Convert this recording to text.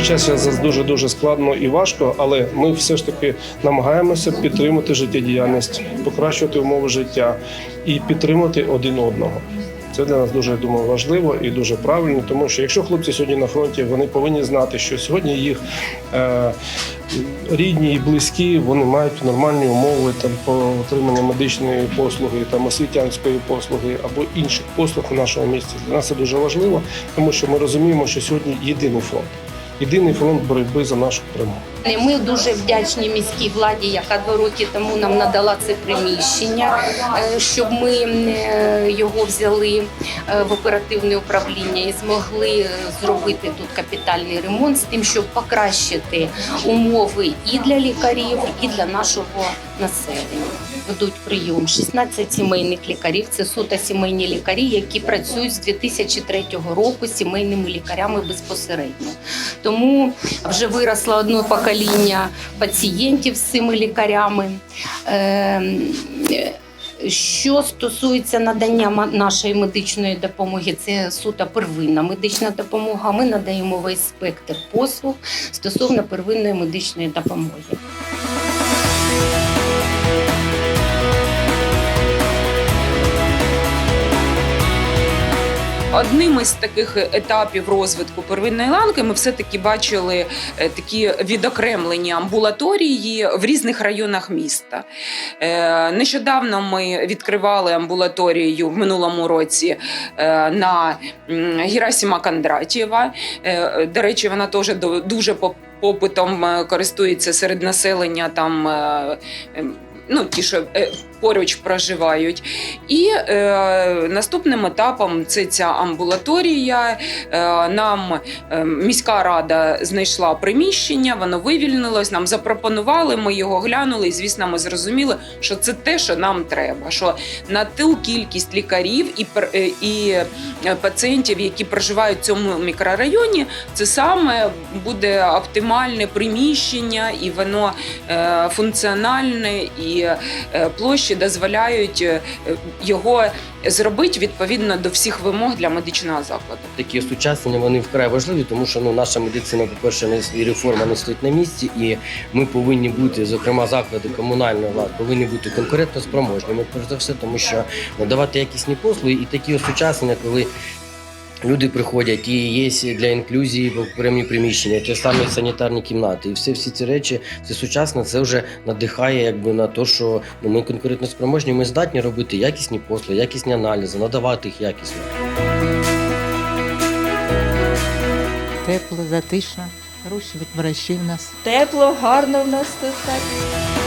час зараз дуже дуже складно і важко, але ми все ж таки намагаємося підтримати життєдіяльність, покращувати умови життя і підтримати один одного. Це для нас дуже я думаю, важливо і дуже правильно, тому що якщо хлопці сьогодні на фронті, вони повинні знати, що сьогодні їх е, рідні і близькі вони мають нормальні умови там по отриманню медичної послуги, там освітянської послуги або інших послуг у нашому місті. Для нас це дуже важливо, тому що ми розуміємо, що сьогодні єдиний фронт, єдиний фронт боротьби за нашу перемогу. Ми дуже вдячні міській владі, яка два роки тому нам надала це приміщення, е, щоб ми е, його взяли е, в оперативне управління і змогли зробити тут капітальний ремонт з тим, щоб покращити умови і для лікарів, і для нашого населення. Ведуть прийом 16 сімейних лікарів. Це суто сімейні лікарі, які працюють з 2003 року сімейними лікарями безпосередньо. Тому вже виросло одне покоління пацієнтів з цими лікарями. Ем, Що стосується надання нашої медичної допомоги, це суто первинна медична допомога. Ми надаємо весь спектр послуг стосовно первинної медичної допомоги. Одним із таких етапів розвитку первинної ланки ми все-таки бачили е, такі відокремлені амбулаторії в різних районах міста. Е, Нещодавно ми відкривали амбулаторію в минулому році е, на Герасима Кондратєва. До речі, вона теж дуже поп- попитом користується серед населення там. ем, Ну, ті, що поруч проживають. І е, наступним етапом це ця амбулаторія. Е, нам е, міська рада знайшла приміщення, воно вивільнилось, нам запропонували, ми його глянули, і звісно, ми зрозуміли, що це те, що нам треба. Що на ту кількість лікарів і, е, і е, пацієнтів, які проживають в цьому мікрорайоні, це саме буде оптимальне приміщення, і воно е, функціональне, і е, площі дозволяють е, його зробити відповідно до всіх вимог для медичного закладу. Такі осучаснення вони вкрай важливі, тому що ну наша медицина, по-перше, не і реформа не стоїть на місці, і ми повинні бути, зокрема, заклади комунальної влади, повинні бути конкурентно спроможними, перш за все, тому що надавати якісні послуги і такі осучаснення, коли. Люди приходять і є для інклюзії окремі приміщення, ті самі санітарні кімнати, і всі всі ці речі, це сучасно, це вже надихає якби на те, що ну, ми конкурентно спроможні, ми здатні робити якісні послуги, якісні аналізи, надавати їх якісно. Тепло, затишно, хороші відморачі в нас. Тепло, гарно в нас тут так.